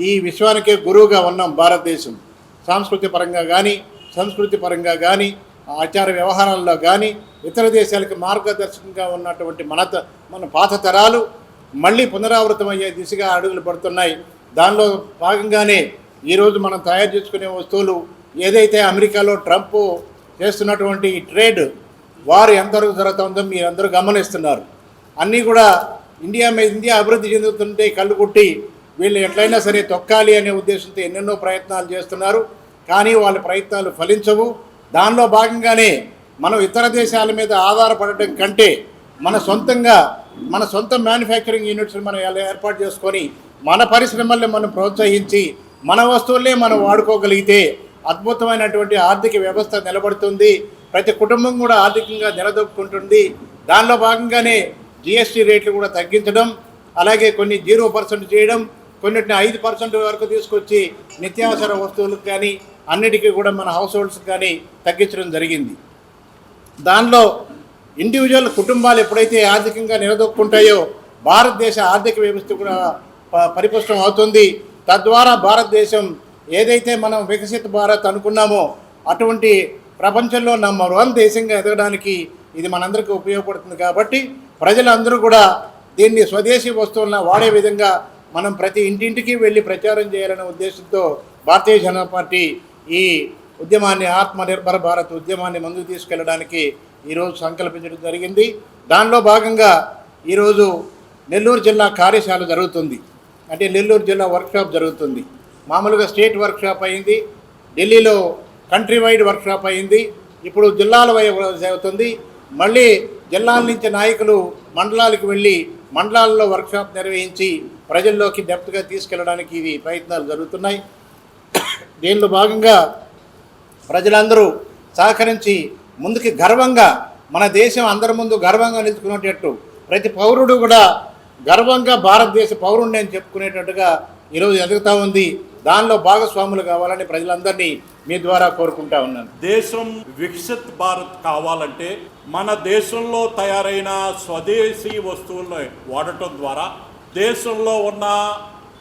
ఈ విశ్వానికే గురువుగా ఉన్నాం భారతదేశం. సాంస్కృతిక పరంగా కానీ సంస్కృతి పరంగా కానీ ఆచార వ్యవహారాల్లో కానీ ఇతర దేశాలకు మార్గదర్శకంగా ఉన్నటువంటి మన త- మన పాత తరాలు మళ్ళీ పునరావృతమయ్యే దిశగా అడుగులు పడుతున్నాయి. దానిలో భాగంగానే ఈరోజు మనం తయారు చేసుకునే వస్తువులు ఏదైతే అమెరికాలో ట్రంప్ చేస్తున్నటువంటి ఈ ట్రేడ్ వారు ఎంతవరకు జరుగుతుందో మీరు అందరూ గమనిస్తున్నారు. అన్నీ కూడా ఇండియా మీద ఇండియా అభివృద్ధి చెందుతుంటే కళ్ళు కొట్టి వీళ్ళు ఎట్లయినా సరే తొక్కాలి అనే ఉద్దేశంతో ఎన్నెన్నో ప్రయత్నాలు చేస్తున్నారు. కానీ వాళ్ళ ప్రయత్నాలు ఫలించవు. దానిలో భాగంగానే మనం ఇతర దేశాల మీద ఆధారపడటం కంటే మన సొంతంగా మన సొంత మ్యానుఫ్యాక్చరింగ్ యూనిట్స్ని మనం ఏర్పాటు చేసుకొని మన పరిశ్రమల్ని మనం ప్రోత్సహించి మన వస్తువులే మనం వాడుకోగలిగితే అద్భుతమైనటువంటి ఆర్థిక వ్యవస్థ నిలబడుతుంది. ప్రతి కుటుంబం కూడా ఆర్థికంగా నిలదొక్కుంటుంది. దానిలో భాగంగానే జిఎస్టీ రేట్లు కూడా తగ్గించడం అలాగే కొన్ని జీరో పర్సెంట్ చేయడం కొన్నిటిని ఐదు పర్సెంట్ వరకు తీసుకొచ్చి నిత్యావసర వస్తువులకు కానీ అన్నిటికీ కూడా మన హౌస్ హోల్డ్స్కి కానీ తగ్గించడం జరిగింది. దానిలో ఇండివిజువల్ కుటుంబాలు ఎప్పుడైతే ఆర్థికంగా నిలదొక్కుంటాయో భారతదేశ ఆర్థిక వ్యవస్థ కూడా ప- పరిపుష్టం అవుతుంది. తద్వారా భారతదేశం ఏదైతే మనం వికసిత భారత్ అనుకున్నామో అటువంటి ప్రపంచంలో నంబర్ వన్ దేశంగా ఎదగడానికి ఇది మనందరికీ ఉపయోగపడుతుంది కాబట్టి ప్రజలందరూ కూడా దీన్ని స్వదేశీ వస్తువులను వాడే విధంగా మనం ప్రతి ఇంటింటికి వెళ్ళి ప్రచారం చేయాలనే ఉద్దేశంతో భారతీయ జనతా పార్టీ ఈ ఉద్యమాన్ని ఆత్మనిర్భర భారత్ ఉద్యమాన్ని ముందుకు తీసుకెళ్ళడానికి ఈరోజు సంకల్పించడం జరిగింది. దానిలో భాగంగా ఈరోజు నెల్లూరు జిల్లా కార్యశాల జరుగుతుంది. అంటే నెల్లూరు జిల్లా వర్క్షాప్ జరుగుతుంది. మామూలుగా స్టేట్ వర్క్షాప్ అయింది. ఢిల్లీలో కంట్రీ వైడ్ వర్క్షాప్ అయింది. ఇప్పుడు జిల్లాల వై మళ్ళీ జిల్లాల నుంచి నాయకులు మండలాలకు వెళ్ళి మండలాల్లో వర్క్షాప్ నిర్వహించి ప్రజల్లోకి డెప్త్గా తీసుకెళ్ళడానికి ఇది ప్రయత్నాలు జరుగుతున్నాయి. దీనిలో భాగంగా ప్రజలందరూ సహకరించి ముందుకి గర్వంగా మన దేశం అందరి ముందు గర్వంగా నిలుచుకునేటట్టు ప్రతి పౌరుడు కూడా గర్వంగా భారతదేశ పౌరుడిని అని చెప్పుకునేటట్టుగా ఈరోజు ఎదుగుతూ ఉంది. దానిలో భాగస్వాములు కావాలని ప్రజలందరినీ మీ ద్వారా కోరుకుంటా ఉన్నాను. దేశం వికసిత్ భారత్ కావాలంటే మన దేశంలో తయారైన స్వదేశీ వస్తువులను వాడటం ద్వారా దేశంలో ఉన్న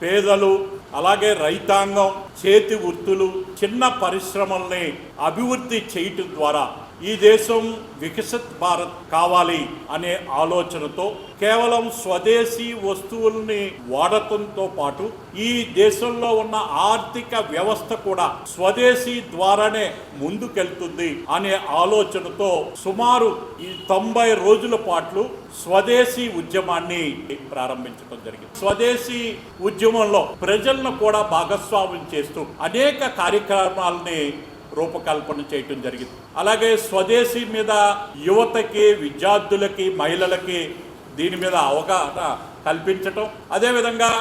పేదలు అలాగే రైతాంగం చేతి వృత్తులు చిన్న పరిశ్రమల్ని అభివృద్ధి చేయటం ద్వారా ఈ దేశం వికసిత్ భారత్ కావాలి అనే ఆలోచనతో కేవలం స్వదేశీ వస్తువుల్ని వాడటంతో పాటు ఈ దేశంలో ఉన్న ఆర్థిక వ్యవస్థ కూడా స్వదేశీ ద్వారానే ముందుకెళ్తుంది అనే ఆలోచనతో సుమారు ఈ తొంభై రోజుల పాటు స్వదేశీ ఉద్యమాన్ని ప్రారంభించడం జరిగింది. స్వదేశీ ఉద్యమంలో ప్రజలను కూడా భాగస్వామ్యం చేస్తూ అనేక కార్యక్రమాలని రూపకల్పన చేయటం జరిగింది. అలాగే స్వదేశీ మీద యువతకి విద్యార్థులకి మహిళలకి దీని మీద అవగాహన కల్పించటం. అదేవిధంగా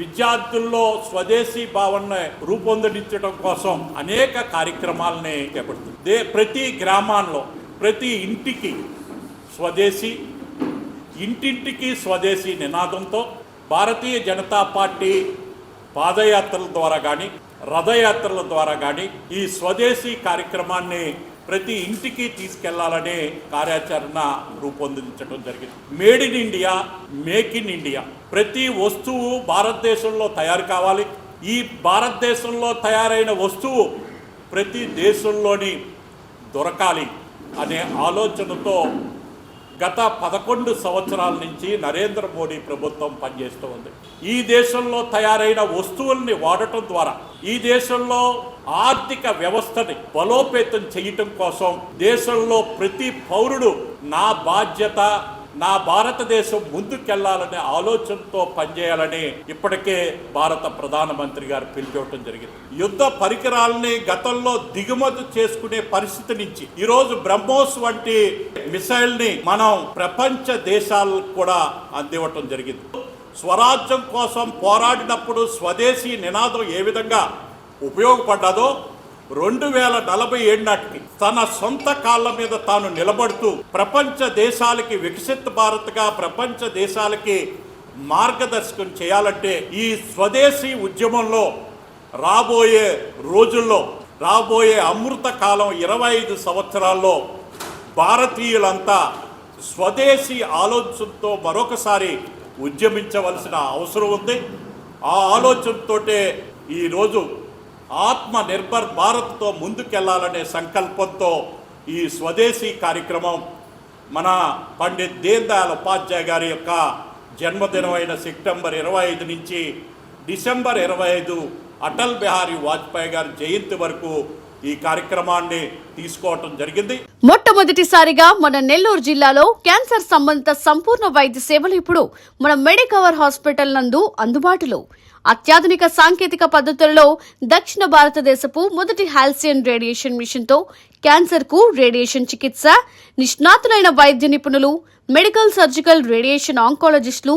విద్యార్థుల్లో స్వదేశీ భావన రూపొందించడం కోసం అనేక కార్యక్రమాలని చేపడుతుంది. దే ప్రతి గ్రామాల్లో ప్రతి ఇంటికి స్వదేశీ ఇంటింటికి స్వదేశీ నినాదంతో భారతీయ జనతా పార్టీ పాదయాత్రల ద్వారా కానీ రథయాత్రల ద్వారా కానీ ఈ స్వదేశీ కార్యక్రమాన్ని ప్రతి ఇంటికి తీసుకెళ్ళాలనే కార్యాచరణ రూపొందించడం జరిగింది. Made in India make in India. ప్రతి వస్తువు భారతదేశంలో తయారు కావాలి. ఈ భారతదేశంలో తయారైన వస్తువు ప్రతి దేశంలోని దొరకాలి అనే ఆలోచనతో గత పదకొండు సంవత్సరాల నుంచి నరేంద్ర మోడీ ప్రభుత్వం పనిచేస్తూ ఉంది. ఈ దేశంలో తయారైన వస్తువుల్ని వాడటం ద్వారా ఈ దేశంలో ఆర్థిక వ్యవస్థని బలోపేతం చేయటం కోసం దేశంలో ప్రతి పౌరుడు నా బాధ్యత నా భారతదేశం ముందుకెళ్ళాలనే ఆలోచనతో పనిచేయాలని ఇప్పటికే భారత ప్రధానమంత్రి గారు పిలిచేవటం జరిగింది. యుద్ధ పరికరాలని గతంలో దిగుమతి చేసుకునే పరిస్థితి నుంచి ఈరోజు బ్రహ్మోస్ వంటి మిసైల్ని మనం ప్రపంచ దేశాలకు కూడా అందివ్వటం జరిగింది. స్వరాజ్యం కోసం పోరాడినప్పుడు స్వదేశీ నినాదం ఏ విధంగా ఉపయోగపడ్డదో రెండు వేల నలభై ఏడు నాటికి తన సొంత కాళ్ళ మీద తాను నిలబడుతూ ప్రపంచ దేశాలకి వికసిత భారత్గా ప్రపంచ దేశాలకి మార్గదర్శకం చేయాలంటే ఈ స్వదేశీ ఉద్యమంలో రాబోయే రోజుల్లో రాబోయే అమృత కాలం ఇరవై ఐదు సంవత్సరాల్లో భారతీయులంతా స్వదేశీ ఆలోచనతో మరొకసారి ఉద్యమించవలసిన అవసరం ఉంది. ఆ ఆలోచనతోటే ఈరోజు ఆత్మ నిర్భర్ భారత్తో ముందుకెళ్ళాలనే సంకల్పంతో ఈ స్వదేశీ కార్యక్రమం మన పండిత్ దీన్ దయాళ్ ఉపాధ్యాయ గారి యొక్క జన్మదినమైన సెప్టెంబర్ ఇరవై ఐదు నుంచి డిసెంబర్ ఇరవై ఐదు అటల్ బిహారీ వాజ్పేయి గారి జయంతి వరకు ఈ కార్యక్రమాన్ని తీసుకోవటం జరిగింది. మొట్టమొదటిసారిగా మన నెల్లూరు జిల్లాలో క్యాన్సర్ సంబంధిత సంపూర్ణ వైద్య సేవలు ఇప్పుడు మన మెడికవర్ హాస్పిటల్ నందు అందుబాటులో. అత్యాధునిక సాంకేతిక పద్ధతులలో దక్షిణ భారతదేశపు మొదటి హాల్సియన్ రేడియేషన్ మిషన్తో క్యాన్సర్కు క్యాన్సర్కు రేడియేషన్ చికిత్స నిష్ణాతులైన వైద్య నిపుణులు మెడికల్ సర్జికల్ రేడియేషన్ ఆంకాలజిస్టులు